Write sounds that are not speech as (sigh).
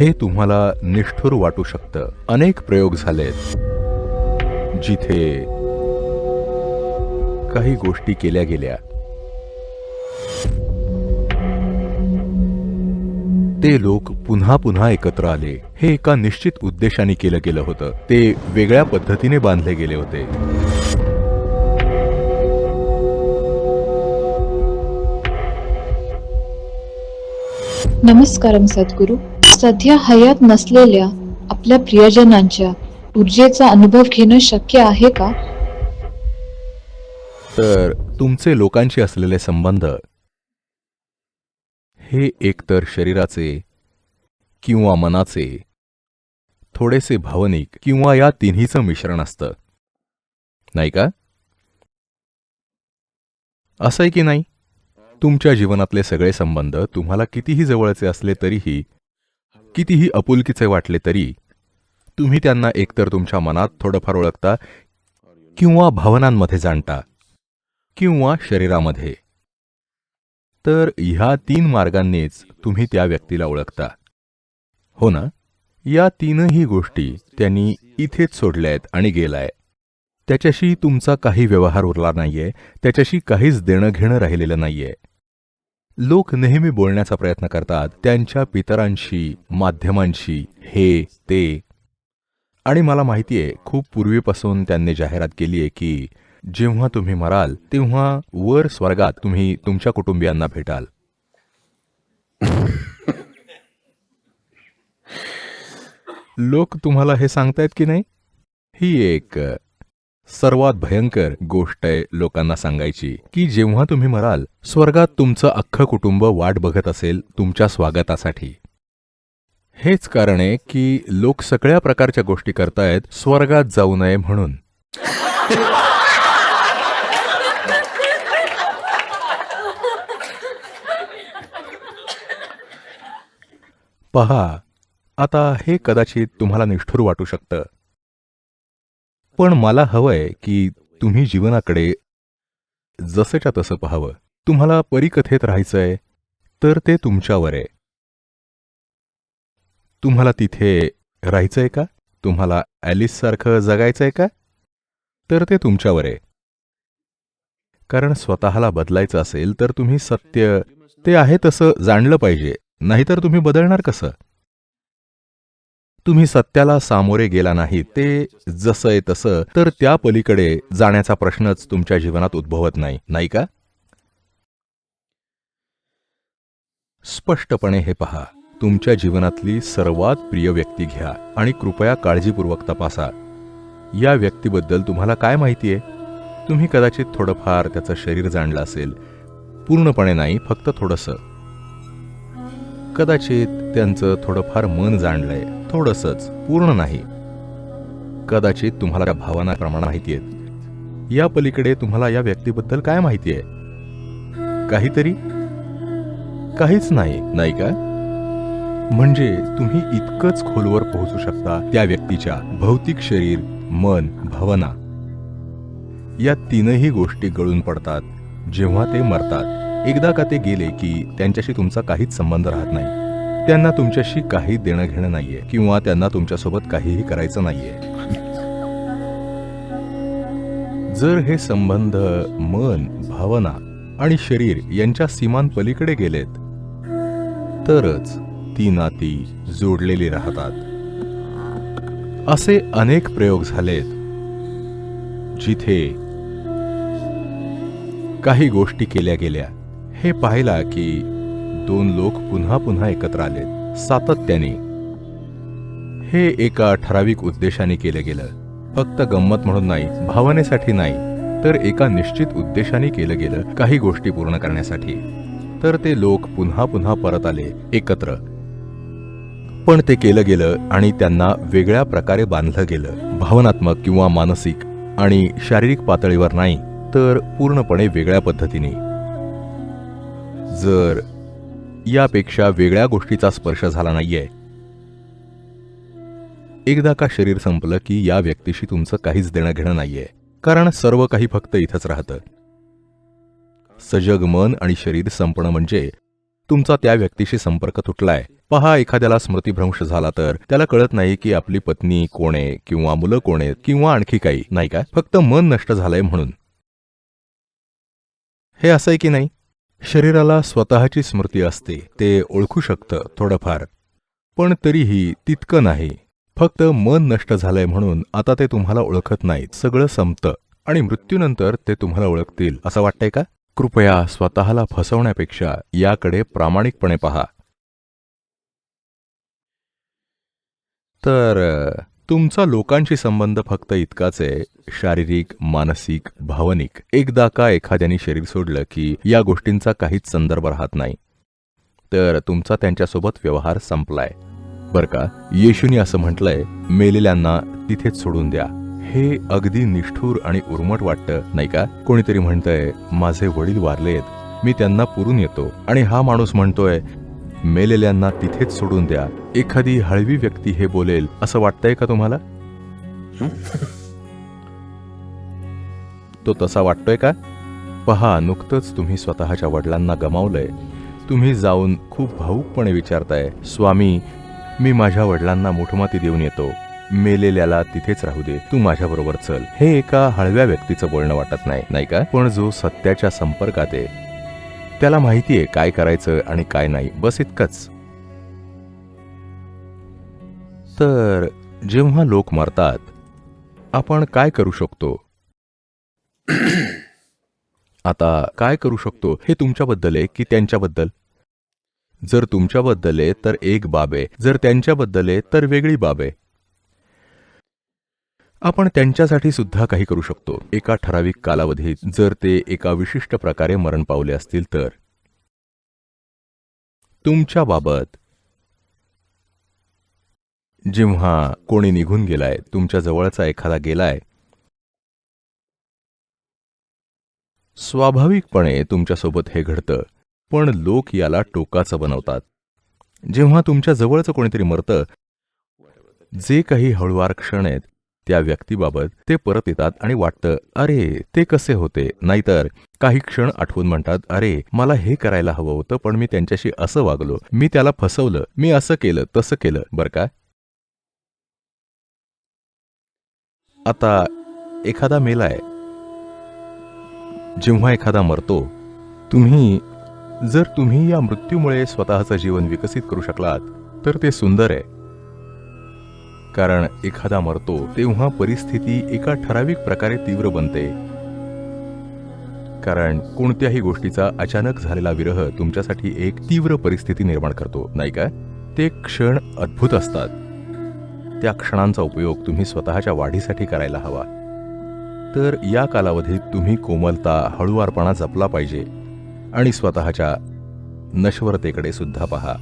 हे तुम्हाला निष्ठुर वाटू शकतं. अनेक प्रयोग झालेत. जिथे काही गोष्टी केल्या गेल्या. ते लोक पुन्हा पुन्हा एकत्र आले. हे एका निश्चित उद्देशाने केलं गेलं होतं. ते वेगळ्या पद्धतीने बांधले गेले होते. नमस्कारम सद्गुरू. सध्या हयात नसलेल्या आपल्या प्रियजनांच्या ऊर्जेचा अनुभव घेणं शक्य आहे का? तर तुमचे लोकांशी असलेले संबंध हे एकतर शरीराचे किंवा मनाचे थोडेसे भावनिक किंवा या तिन्हीचं मिश्रण असतं. नाही का? असं आहे की नाही? तुमच्या जीवनातले सगळे संबंध तुम्हाला कितीही जवळचे असले तरीही कितीही अपुलकीचे वाटले तरी तुम्ही त्यांना एकतर तुमच्या मनात थोडंफार ओळखता किंवा भावनांमध्ये जाणता किंवा शरीरामध्ये. तर ह्या तीन मार्गांनीच तुम्ही त्या व्यक्तीला ओळखता. हो ना? या तीनही गोष्टी त्यांनी इथेच सोडल्या आहेत आणि गेलाय त्याच्याशी तुमचा काही व्यवहार उरला नाहीये त्याच्याशी काहीच देणं घेणं राहिलेलं नाहीये. लोक नेहमी बोलण्याचा प्रयत्न करतात त्यांच्या पितरांशी माध्यमांशी हे ते. आणि मला माहितीये खूप पूर्वीपासून त्यांनी जाहिरात केली आहे की जेव्हा तुम्ही मराल तेव्हा वर स्वर्गात तुम्ही तुमच्या कुटुंबियांना भेटाल. (laughs) लोक तुम्हाला हे सांगतायत की नाही? ही एक सर्वात भयंकर गोष्ट आहे लोकांना सांगायची की जेव्हा तुम्ही मराल स्वर्गात तुमचं अख्खं कुटुंब वाट बघत असेल तुमच्या स्वागतासाठी. हेच कारण आहे की लोक सगळ्या प्रकारच्या गोष्टी करतायत स्वर्गात जाऊ नये म्हणून. पहा आता हे कदाचित तुम्हाला निष्ठुर वाटू शकतं. पण मला हवंय की तुम्ही जीवनाकडे जसंच्या तसं पाहावं. तुम्हाला परिकथेत राहायचंय तर ते तुमच्यावर आहे. तुम्हाला तिथे राहायचंय का? तुम्हाला ॲलिससारखं जगायचंय का? तर ते तुमच्यावर आहे. कारण स्वतःला बदलायचं असेल तर तुम्ही सत्य ते आहे तसं जाणलं पाहिजे. नाहीतर तुम्ही बदलणार कसं? तुम्ही सत्याला सामोरे गेला नाही ते जसं आहे तसं तर त्या पलीकडे जाण्याचा प्रश्नच तुमच्या जीवनात उद्भवत नाही नाही का? स्पष्टपणे हे पहा तुमच्या जीवनातली सर्वात प्रिय व्यक्ती घ्या आणि कृपया काळजीपूर्वक तपासा. या व्यक्तीबद्दल तुम्हाला काय माहिती आहे? तुम्ही कदाचित थोडंफार त्याचं शरीर जाणलं असेल. पूर्णपणे नाही फक्त थोडंसं. कदाचित त्यांचं थोडंफार मन जाणलंय. थोडंसंच पूर्ण नाही. कदाचित तुम्हाला त्या भावना प्रमाण माहिती आहेत. या पलीकडे तुम्हाला या व्यक्तीबद्दल काय माहिती आहे? काहीतरी? काहीच नाही नाही का? म्हणजे तुम्ही इतकंच खोलवर पोहोचू शकता त्या व्यक्तीच्या भौतिक शरीर मन भावना. या तीनही गोष्टी गळून पडतात जेव्हा ते मरतात. एकदा का ते गेले की त्यांच्याशी तुमचा काहीच संबंध राहत नाही. त्यांना तुमच्याशी काही देणं घेणं नाहीये किंवा त्यांना तुमच्यासोबत काहीही करायचं नाहीये. जर हे संबंध मन भावना आणि शरीर यांच्या सीमांपलीकडे गेलेत तरच ती नाती जोडलेली राहतात. असे अनेक प्रयोग झालेत जिथे काही गोष्टी केल्या गेल्या. हे पाहिला की दोन लोक पुन्हा पुन्हा एकत्र आले. सातत्याने. हे एका ठराविक उद्देशाने केलं गेलं. फक्त गंमत म्हणून नाही भावनेसाठी नाही तर एका निश्चित उद्देशाने केलं गेलं काही गोष्टी पूर्ण करण्यासाठी. तर ते लोक पुन्हा पुन्हा परत आले एकत्र. पण ते केलं गेलं आणि त्यांना वेगळ्या प्रकारे बांधलं गेलं भावनात्मक किंवा मानसिक आणि शारीरिक पातळीवर नाही तर पूर्णपणे वेगळ्या पद्धतीने. जर यापेक्षा वेगळ्या गोष्टीचा स्पर्श झाला नाहीये. एकदा का शरीर संपलं की या व्यक्तीशी तुमचं काहीच देणं घेणं नाहीये. कारण सर्व काही फक्त इथंच राहतं. सजग मन आणि शरीर संपणं म्हणजे तुमचा त्या व्यक्तीशी संपर्क तुटलाय. पहा एखाद्याला स्मृतीभ्रंश झाला तर त्याला कळत नाही की आपली पत्नी कोण आहे किंवा मुलं कोण आहेत किंवा आणखी काही नाही का? फक्त मन नष्ट झालंय म्हणून. हे असं आहे की नाही? शरीराला स्वतःची स्मृती असते ते ओळखू शकतं थोडंफार. पण तरीही तितकं नाही. फक्त मन नष्ट झालंय म्हणून आता ते तुम्हाला ओळखत नाहीत. सगळं संपतं आणि मृत्यूनंतर ते तुम्हाला ओळखतील. असं वाटतंय का? कृपया स्वतःला फसवण्यापेक्षा याकडे प्रामाणिकपणे पहा. तर तुमचा लोकांशी संबंध फक्त इतकाच आहे शारीरिक मानसिक भावनिक. एकदा का एखाद्याने शरीर सोडलं की या गोष्टींचा काहीच संदर्भ राहत नाही. तर तुमचा त्यांच्यासोबत व्यवहार संपलाय. बर का? येशूनी असं म्हटलंय मेलेल्यांना तिथेच सोडून द्या. हे अगदी निष्ठूर आणि उर्मट वाटतं नाही का? कोणीतरी म्हणतंय माझे वडील वारलेत मी त्यांना पुरून येतो. आणि हा माणूस म्हणतोय मेलेल्यांना तिथेच सोडून द्या. एखादी हळवी व्यक्ती हे बोलेल असं वाटतंय का तुम्हाला? तो तसा वाटतोय का? पहा नुकतंच तुम्ही स्वतःच्या वडिलांना गमावलंय. तुम्ही जाऊन खूप भाऊकपणे विचारताय स्वामी मी माझ्या वडिलांना मुठमाती देऊन येतो. मेलेल्याला तिथेच राहू दे. तू माझ्याबरोबर चल. हे एका हळव्या व्यक्तीचं बोलणं वाटत नाही नाही का? पण जो सत्याच्या संपर्कात आहे त्याला माहितीये काय करायचं आणि काय नाही. बस इतकंच. तर जेव्हा लोक मरतात आपण काय करू शकतो? (clears throat) आता काय करू शकतो हे तुमच्याबद्दल आहे की त्यांच्याबद्दल? जर तुमच्याबद्दल आहे तर एक बाब आहे. जर त्यांच्याबद्दल आहे तर वेगळी बाब आहे. आपण त्यांच्यासाठी सुद्धा काही करू शकतो. एका ठराविक कालावधीत जर ते एका विशिष्ट प्रकारे मरण पावले असतील तर. तुमच्या बाबत. जेव्हा कोणी निघून गेलाय तुमच्या जवळचा एखादा गेलाय. स्वाभाविकपणे तुमच्यासोबत हे घडतं पण लोक याला टोकाचं बनवतात. जेव्हा तुमच्या जवळचं कोणीतरी मरतं जे काही हळुवार क्षण आहेत त्या व्यक्तीबाबत ते परत येतात आणि वाटतं अरे ते कसे होते? नाहीतर काही क्षण आठवून म्हणतात अरे मला हे करायला हवं होतं पण मी त्यांच्याशी असं वागलो मी त्याला फसवलं मी असं केलं तसं केलं बरं का? आता एखादा मेलाय जेव्हा एखादा मरतो तुम्ही जर तुम्ही या मृत्यूमुळे स्वतःचं जीवन विकसित करू शकलात तर ते सुंदर आहे. कारण एखादा मरतो तेव्हा परिस्थिती एका ठराविक प्रकारे तीव्र बनते. कारण कोणत्याही गोष्टीचा अचानक झालेला विरह तुमच्यासाठी एक तीव्र परिस्थिती निर्माण करतो नाही का? ते क्षण अद्भुत असतात. त्या क्षणांचा उपयोग तुम्ही स्वतःच्या वाढीसाठी करायला हवा. तर या कालावधीत तुम्ही कोमलता हळुवारपणा जपला पाहिजे आणि स्वतःच्या नश्वरतेकडे सुद्धा पहा.